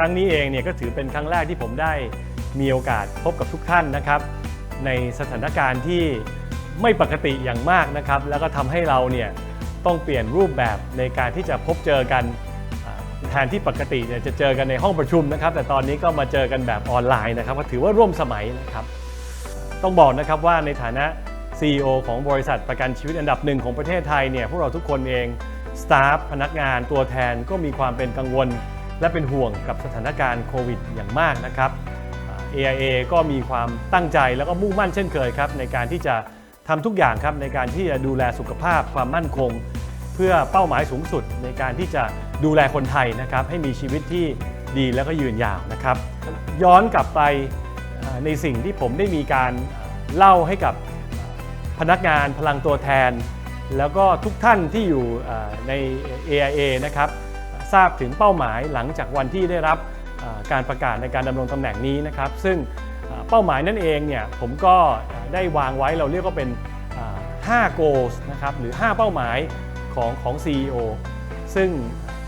ครั้งนี้เองเนี่ยก็ถือเป็นครั้งแรกที่ผมได้มีโอกาสพบกับทุกท่านนะครับ ในสถานการณ์ที่ไม่ปกติอย่างมากนะครับ แล้วก็ทำให้เราเนี่ยต้องเปลี่ยนรูปแบบในการที่จะพบเจอกันแทนที่ปกติเนี่ยจะเจอกันในห้องประชุมนะครับ แต่ตอนนี้ก็มาเจอกันแบบออนไลน์นะครับก็ถือว่าร่วมสมัยนะครับ ต้องบอกนะครับว่าในฐานะ CEO ของบริษัทประกันชีวิตอันดับหนึ่งของประเทศไทยเนี่ยพวกเราทุกคนเองสตาฟพนักงานตัวแทนก็มีความเป็นกังวล และเป็นห่วงกับสถานการณ์โควิดอย่างมากนะครับอ่า AIA ก็มีความตั้งใจแล้วก็มุ่งมั่นเช่นเคยครับในการที่จะทำทุกอย่างครับในการที่จะดูแลสุขภาพความมั่นคง เพื่อเป้าหมายสูงสุดในการที่จะดูแลคนไทยนะครับให้มีชีวิตที่ดีแล้วก็ยืนยาวนะครับ ย้อนกลับไปในสิ่งที่ผมได้มีการเล่าให้กับพนักงานพลังตัวแทน แล้วก็ทุกท่านที่อยู่เอ่อใน AIA นะครับ ทราบถึงเป้าหมายหลังจากวันที่ได้รับการประกาศในการดำรงตำแหน่งนี้นะครับ ซึ่งเป้าหมายนั่นเองเนี่ยผมก็ได้วางไว้เราเรียกว่าเป็นอ่า5 goals นะครับหรือ 5 เป้าหมายของของ CEO ซึ่ง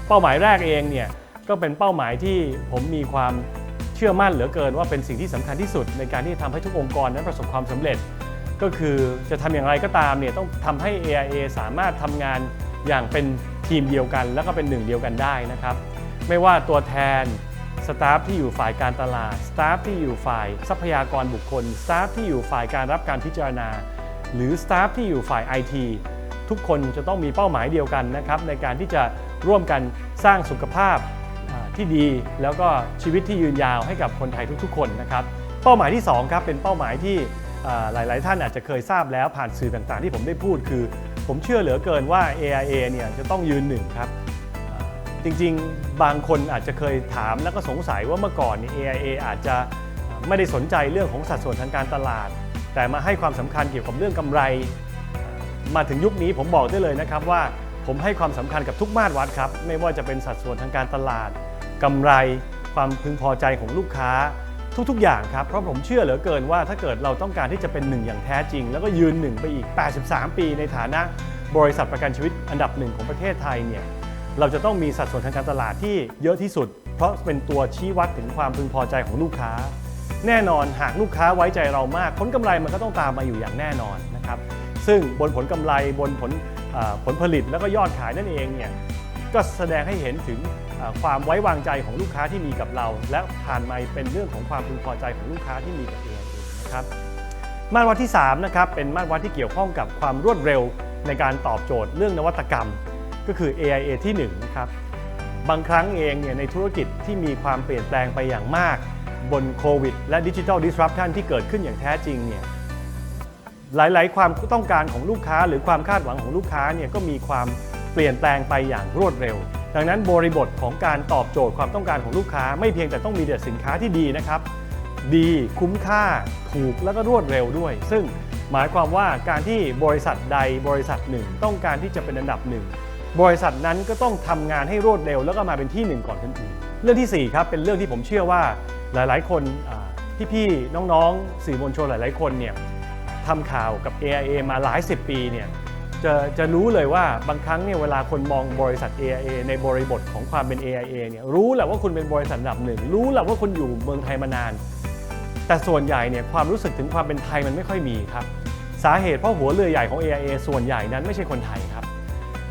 เป้าหมายแรกเองเนี่ยก็เป็นเป้าหมายที่ผมมีความเชื่อมั่นเหลือเกินว่าเป็นสิ่งที่สำคัญที่สุด ในการที่จะทำให้ทุกองค์กรนั้นประสบความสำเร็จ ก็คือจะทำอย่างไรก็ตามเนี่ยต้องทำให้ AIA สามารถทำงานอย่างเป็น ทีมเดียวกัน แล้วก็เป็นหนึ่งเดียวกันได้นะครับ ไม่ว่าตัวแทนสตาฟที่อยู่ฝ่ายการตลาดสตาฟที่อยู่ฝ่ายทรัพยากรบุคคลสตาฟที่อยู่ฝ่ายการรับการพิจารณา หรือสตาฟที่อยู่ฝ่าย IT ทุกคนจะต้องมีเป้าหมายเดียวกันนะครับในการที่จะร่วมกันสร้างสุขภาพที่ดี แล้วก็ชีวิตที่ยืนยาวให้กับคนไทยทุกๆ คนนะครับ เป้าหมายที่2ครับเป็นเป้าหมายที่หลาย ๆ ท่านอาจจะเคยทราบแล้วผ่านสื่อต่างๆ ที่ผมได้พูดคือ ผมเชื่อเหลือเกินว่า AIA เนี่ยจะต้องยืนหนึ่งครับ จริงๆ บางคนอาจจะเคยถามแล้วก็สงสัยว่าเมื่อก่อนเนี่ย AIA อาจจะไม่ได้สนใจเรื่องของสัดส่วนทางการตลาด แต่มาให้ความสำคัญเกี่ยวกับเรื่องกำไร มาถึงยุคนี้ผมบอกได้เลยนะครับว่าผมให้ความสำคัญกับทุกมาตรวัดครับ ไม่ว่าจะเป็นสัดส่วนทางการตลาดกำไร ความพึงพอใจของลูกค้า ทุกๆ อย่างครับ เพราะผมเชื่อเหลือเกินว่าถ้าเกิดเราต้องการที่จะเป็นหนึ่งอย่างแท้จริง แล้วก็ยืนหนึ่งไปอีก 83 ปี ในฐานะบริษัทประกันชีวิตอันดับหนึ่งของประเทศไทยเนี่ยเราจะต้องมีสัดส่วนทางการตลาดที่เยอะที่สุด เพราะเป็นตัวชี้วัดถึงความพึงพอใจของลูกค้า แน่นอนหากลูกค้าไว้ใจเรามาก ผลกำไรมันก็ต้องตามมาอยู่อย่างแน่นอนนะครับซึ่งบนผลกำไรบนผลผลผลิตแล้วก็ยอดขายนั่นเองเนี่ยก็แสดงให้เห็นถึง ความไว้วางใจของลูกค้าที่มีกับเรา และผ่านมาเป็นเรื่องของความพึงพอใจของลูกค้าที่มีกับเองนะครับ มาตรวัดที่3นะครับเป็นมาตรวัดที่เกี่ยวข้องกับความรวดเร็วในการตอบโจทย์เรื่องนวัตกรรม ก็คือ AIA ที่1นะครับบางครั้งเองเนี่ยในธุรกิจที่มีความเปลี่ยนแปลงไปอย่างมาก บนโควิดและดิจิทัลดิสรั t ชันที่เกิดขึ้นอย่างแท้จริงเนี่ยหลาย ๆ ความต้องการของลูกค้า หรือความคาดหวังของลูกค้าเนี่ยก็มีความเปลี่ยนแปลงไปอย่างรวดเร็ว ดังนั้นบริบทของการตอบโจทย์ความต้องการของลูกค้า ไม่เพียงแต่ต้องมีแต่สินค้าที่ดีนะครับ ดีคุ้มค่าถูกแล้วก็รวดเร็วด้วย ซึ่งหมายความว่าการที่บริษัทใดบริษัทหนึ่ง ต้องการที่จะเป็นอันดับหนึ่งบริษัทนั้นก็ต้องทำงานให้รวดเร็ว แล้วก็มาเป็นที่หนึ่งก่อนคนอื่นเรื่องที่ 4 ครับ เป็นเรื่องที่ผมเชื่อว่าหลาย ๆ คนอ่พี่ ๆ น้อง ๆ สื่อมวลชนหลาย ๆ คนเนี่ยทำข่าวกับ AIA มาหลายสิบปีเนี่ย จะจะรู้เลยว่าบางครั้งเนี่ยเวลาคนมองบริษัท AIA ในบริบทของความเป็น AIA เนี่ยรู้แหละว่าคุณเป็นบริษัทอันดับหนึ่ง รู้แหละว่าคุณอยู่เมืองไทยมานาน แต่ส่วนใหญ่เนี่ยความรู้สึกถึงความเป็นไทยมันไม่ค่อยมีครับ สาเหตุเพราะหัวเรือใหญ่ของ AIA ส่วนใหญ่นั้นไม่ใช่คนไทยครับ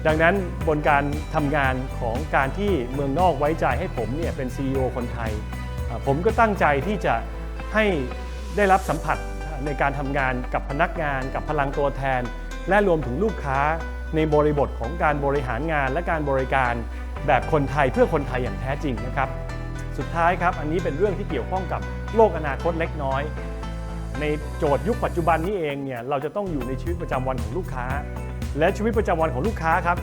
ดังนั้นบนการทำงานของการที่เมืองนอกไว้ใจให้ผมเนี่ยเป็น CEO คนไทย ผมก็ตั้งใจที่จะให้ได้รับสัมผัสในการทำงานกับพนักงาน กับพลังตัวแทน และรวมถึงลูกค้าในบริบทของการบริหารงานและการบริการแบบคนไทยเพื่อคนไทยอย่างแท้จริงนะครับ สุดท้ายครับ อันนี้เป็นเรื่องที่เกี่ยวข้องกับโลกอนาคตเล็กน้อย ในโจทย์ยุคปัจจุบันนี้เองเนี่ยเราจะต้องอยู่ในชีวิตประจำวันของลูกค้า และชีวิตประจำวันของลูกค้าครับ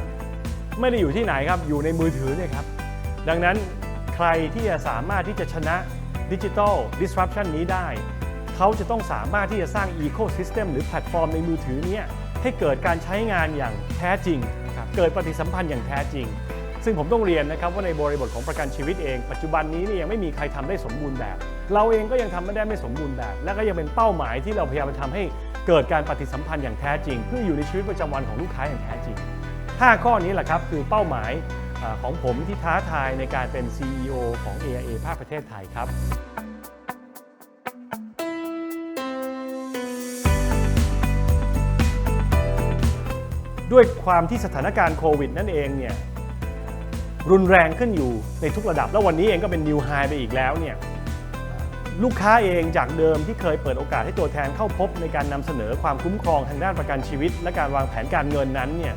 ไม่ได้อยู่ที่ไหนครับอยู่ในมือถือเนี่ยครับ ดังนั้นใครที่จะสามารถที่จะชนะดิจิทัล disruption นี้ได้ เขาจะต้องสามารถที่จะสร้าง ecosystem หรือแพลตฟอร์มในมือถือเนี้ ให้เกิดการใช้งานอย่างแท้จริงนะครับเกิดปฏิสัมพันธ์อย่างแท้จริง ซึ่งผมต้องเรียนนะครับว่าในบริบทของประกันชีวิตเอง ปัจจุบันนี้เนี่ยยังไม่มีใครทำได้สมบูรณ์แบบ เราเองก็ยังทำไม่ได้ไม่สมบูรณ์แบบ และก็ยังเป็นเป้าหมายที่เราพยายามจะทำให้เกิดการปฏิสัมพันธ์อย่างแท้จริง เพื่ออยู่ในชีวิตประจำวันของลูกค้าอย่างแท้จริง 5 ข้อนี้แหละครับคือเป้าหมายเอ่อาของผมที่ท้าทายในการเป็น CEO ของ AIA ภาคประเทศไทยครับ ด้วยความที่สถานการณ์โควิดนั่นเองเนี่ยรุนแรงขึ้นอยู่ในทุกระดับ แล้ววันนี้เองก็เป็นนิวไฮไปอีกแล้วเนี่ยลูกค้าเองจากเดิมที่เคยเปิดโอกาสให้ตัวแทนเข้าพบในการนำเสนอความคุ้มครองทางด้านประกันชีวิต และการวางแผนการเงินนั้นเนี่ย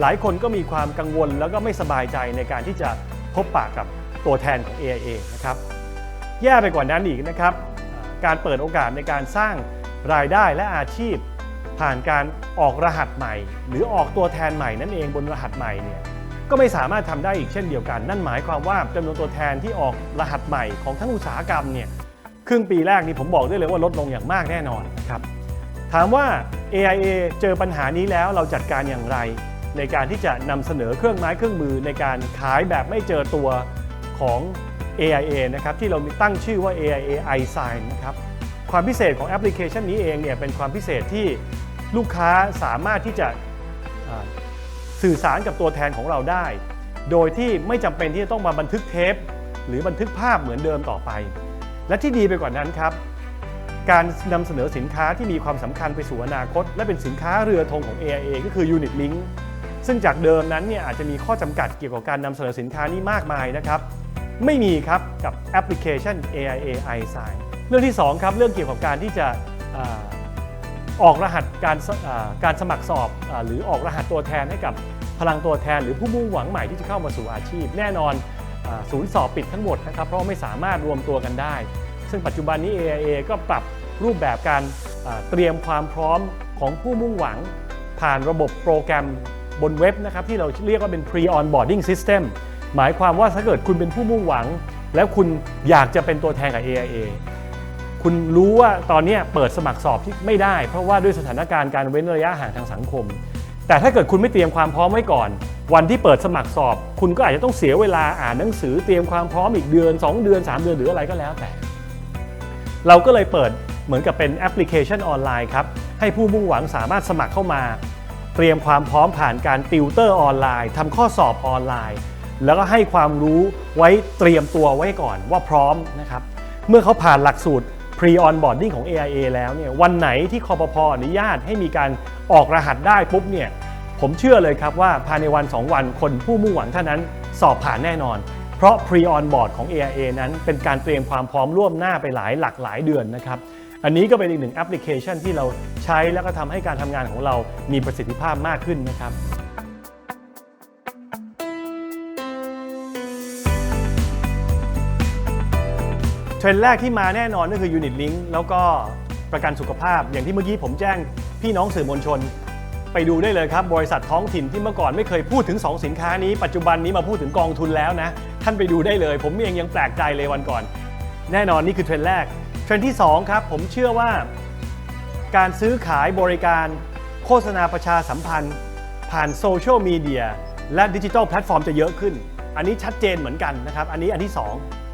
หลายคนก็มีความกังวลแล้วก็ไม่สบายใจในการที่จะพบปะกับตัวแทนของ AIA นะครับแย่ไปกว่านั้นอีกนะครับ การเปิดโอกาสในการสร้างรายได้และอาชีพ ผ่านการออกรหัสใหม่ หรือออกตัวแทนใหม่นั่นเองบนรหัสใหม่เนี่ยก็ไม่สามารถทำได้อีกเช่นเดียวกัน นั่นหมายความว่าจำนวนตัวแทนที่ออกรหัสใหม่ของทั้งอุตสาหกรรมเนี่ยครึ่งปีแรกนี้ผมบอกได้เลยว่าลดลงอย่างมากแน่นอนครับถามว่า AIA เจอปัญหานี้แล้วเราจัดการอย่างไร ในการที่จะนำเสนอเครื่องไม้เครื่องมือในการขายแบบไม่เจอตัวของ AIA นะครับที่เรามีตั้งชื่อว่า AIA iSign นะครับความพิเศษของแอปพลิเคชันนี้เองเนี่ยเป็นความพิเศษที่ ลูกค้าสามารถที่จะสื่อสารกับตัวแทนของเราได้ โดยที่ไม่จำเป็นที่จะต้องมาบันทึกเทป หรือบันทึกภาพเหมือนเดิมต่อไป และที่ดีไปกว่านั้นครับ การนำเสนอสินค้าที่มีความสำคัญไปสู่อนาคต และเป็นสินค้าเรือธงของ AIA ก็คือ Unit Link ซึ่งจากเดิมนั้นเนี่ยอาจจะมีข้อจำกัดเกี่ยวกับการนำเสนอสินค้านี้มากมายนะครับ ไม่มีครับกับแอปพลิเคชัน AIA iSign เรื่องที่2ครับเรื่องเกี่ยวกับการที่จะ ออกรหัสการสอ่าการสมัครสอบอหรือออกรหัสตัวแทนให้กับพลังตัวแทน หรือผู้มุ่งหวังใหม่ที่จะเข้ามาสู่อาชีพ แน่นอนศูนย์สอบปิดทั้งหมดนะครับเพราะไม่สามารถรวมตัวกันได้ ซึ่งปัจจุบันนี้ AIA ก็ปรับรูปแบบการเตรียมความพร้อมของผู้มุ่งหวัง ผ่านระบบโปรแกรมบนเว็บนะครับที่เราเรียกว่าเป็น pre-onboarding system หมายความว่าถ้าเกิดคุณเป็นผู้มุ่งหวัง แล้วคุณอยากจะเป็นตัวแทนกับ AIA คุณรู้ว่าตอนนี้เปิดสมัครสอบที่ไม่ได้ เพราะว่าด้วยสถานการณ์การเว้นระยะห่างทางสังคม แต่ถ้าเกิดคุณไม่เตรียมความพร้อมไว้ก่อน วันที่เปิดสมัครสอบ คุณก็อาจจะต้องเสียเวลาอ่านหนังสือเตรียมความพร้อมอีกเดือน 2 เดือน 3 เดือนหรืออะไรก็แล้วแต่ เราก็เลยเปิดเหมือนกับเป็นแอปพลิเคชันออนไลน์ครับให้ผู้มุ่งหวังสามารถสมัครเข้ามา เตรียมความพร้อมผ่านการติวเตอร์ออนไลน์ทำข้อสอบออนไลน์ แล้วก็ให้ความรู้ไว้เตรียมตัวไว้ก่อนว่าพร้อมนะครับเมื่อเขาผ่านหลักสูตร Pre-onboarding ของ AIA แล้วเนี่ยวันไหนที่คอปพออนุญาตให้มีการออกรหัสได้ปุ๊บเนี่ยผมเชื่อเลยครับว่าภายในวัน 2 วันคนผู้มุ่งหวังท่านนั้นสอบผ่านแน่นอน เพราะ Pre-onboard ของ AIA นั้นเป็นการเตรียมความพร้อมล่วงหน้าไปหลายหลักหลายเดือนนะครับอันนี้ก็เป็นอีกหนึ่งแอปพลิเคชันที่เราใช้แล้วก็ทำให้การทำงานของเรามีประสิทธิภาพมากขึ้นนะครับ เทรนด์แรกที่มาแน่นอนก็คือ Unit Link แล้วก็ประกันสุขภาพ อย่างที่เมื่อกี้ผมแจ้งพี่น้องสื่อมวลชน ไปดูได้เลยครับ บริษัทท้องถิ่นที่เมื่อก่อนไม่เคยพูดถึง 2 สินค้านี้ปัจจุบันนี้มาพูดถึงกองทุนแล้วนะ ท่านไปดูได้เลย ผมเองยังแปลกใจเลยวันก่อน แน่นอนนี่คือเทรนด์แรก เทรนด์ที่2ครับผมเชื่อว่า การซื้อขายบริการ โฆษณาประชาสัมพันธ์ ผ่านโซเชียลมีเดียและดิจิทัลแพลตฟอร์มจะเยอะขึ้น อันนี้ชัดเจนเหมือนกันนะครับอันนี้อันที่ 2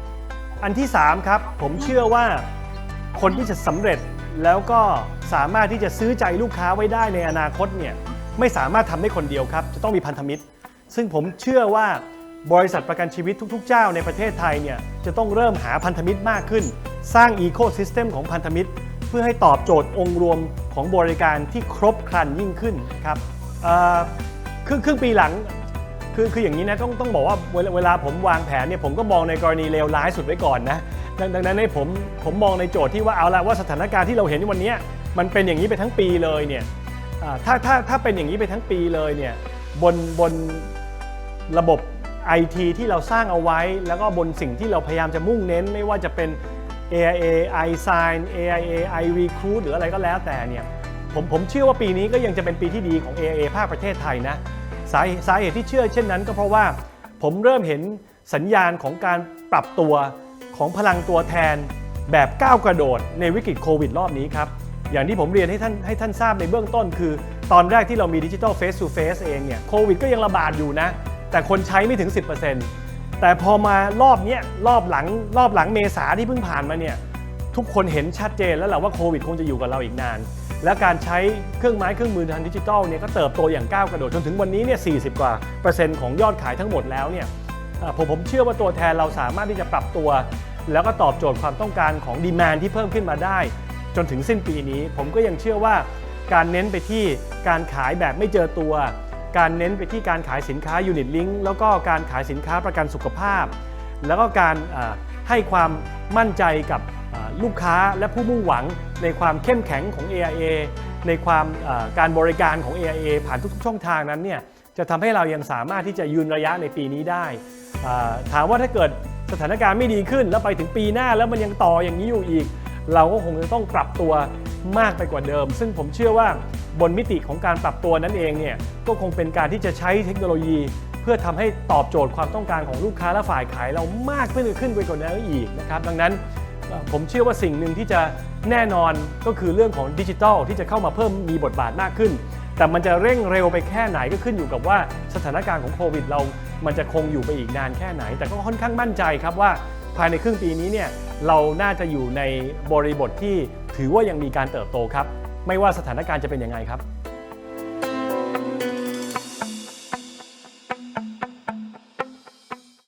อันที่ 3 ครับ ผมเชื่อว่าคนที่จะสำเร็จแล้วก็สามารถที่จะซื้อใจลูกค้าไว้ได้ในอนาคตเนี่ยไม่สามารถทำได้คนเดียวครับ จะต้องมีพันธมิตร ซึ่งผมเชื่อว่าบริษัทประกันชีวิตทุก ๆ เจ้าในประเทศไทยเนี่ยจะต้องเริ่มหาพันธมิตรมากขึ้น สร้างอีโคซิสเต็มของพันธมิตร เพื่อให้ตอบโจทย์องค์รวมของบริการที่ครบครันยิ่งขึ้นครับเอ่อครึ่งครึ่งปีหลัง คือคืออย่างนี้นะต้องต้องบอกว่าเวลาเวลาผมวางแผนเนี่ยผมก็มองในกรณีเลวร้ายสุดไว้ก่อนนะดังดังนั้นให้ผมผมมองในโจทย์ที่ว่าเอาละว่าสถานการณ์ที่เราเห็นในวันนี้มันเป็นอย่างนี้ไปทั้งปีเลยเนี่ยอ่าถ้าถ้าถ้าเป็นอย่างนี้ไปทั้งปีเลยเนี่ยบนบนระบบ IT ที่เราสร้างเอาไว้ แล้วก็บนสิ่งที่เราพยายามจะมุ่งเน้น ไม่ว่าจะเป็น AIA iSign AIA iRecruit หรืออะไรก็แล้วแต่เนี่ยผมผมเชื่อว่าปีนี้ก็ยังจะเป็นปีที่ดีของ AIA ภาคประเทศไทยนะ สาเหตุสาเหตุที่เชื่อเช่นนั้นก็เพราะว่าผมเริ่มเห็นสัญญาณของการปรับตัวของพลังตัวแทนแบบก้าวกระโดดในวิกฤตโควิดรอบนี้ครับ อย่างที่ผมเรียนให้ท่านให้ท่านทราบในเบื้องต้นคือ ตอนแรกที่เรามีดิจิทัลเฟส to เฟสเองเนี่ยโควิดก็ยังระบาดอยู่นะ แต่คนใช้ไม่ถึง 10%แต่พอมารอบนี้รอบหลังรอบหลังเมษาที่เพิ่งผ่านมาเนี่ยทุกคนเห็นชัดเจนแล้วแหละว่าโควิดคงจะอยู่กับเราอีกนาน และการใช้เครื่องไม้เครื่องมือทางดิจิทัลเนี่ยก็เติบโตอย่างก้าวกระโดดจนถึงวันนี้เนี่ย 40 กว่าเปอร์เซ็นต์ของยอดขายทั้งหมดแล้วเนี่ยผมผมเชื่อว่าตัวแทนเราสามารถที่จะปรับตัว แล้วก็ตอบโจทย์ความต้องการของดีมานที่เพิ่มขึ้นมาได้ จนถึงสิ้นปีนี้ ผมก็ยังเชื่อว่าการเน้นไปที่การขายแบบไม่เจอตัว การเน้นไปที่การขายสินค้ายูนิตลิงก์แล้วก็การขายสินค้าประกันสุขภาพ แล้วก็การให้ความมั่นใจกับ ลูกค้าและผู้มุ่งหวังในความเข้มแข็งของ AIA ในความการบริการของ AIA ผ่านทุกๆ ช่องทางนั้นเนี่ยจะทำให้เรายังสามารถที่จะยืนระยะในปีนี้ได้ ถามว่าถ้าเกิดสถานการณ์ไม่ดีขึ้น แล้วไปถึงปีหน้าแล้วมันยังต่ออย่างนี้อยู่อีก เราก็คงจะต้องปรับตัวมากไปกว่าเดิม ซึ่งผมเชื่อว่าบนมิติของการปรับตัวนั้นเองเนี่ยก็คงเป็นการที่จะใช้เทคโนโลยี เพื่อทำให้ตอบโจทย์ความต้องการของลูกค้าและฝ่ายขายเรามากขึ้นขึ้นไปกว่านั้นอีกนะครับดังนั้น ผมเชื่อว่าสิ่งหนึ่งที่จะแน่นอนก็คือเรื่องของดิจิทัลที่จะเข้ามาเพิ่มมีบทบาทมากขึ้น แต่มันจะเร่งเร็วไปแค่ไหนก็ขึ้นอยู่กับว่าสถานการณ์ของโควิดเรา มันจะคงอยู่ไปอีกนานแค่ไหน แต่ก็ค่อนข้างมั่นใจครับว่าภายในครึ่งปีนี้เนี่ยเราน่าจะอยู่ในบริบทที่ถือว่ายังมีการเติบโตครับ ไม่ว่าสถานการณ์จะเป็นยังไงครับ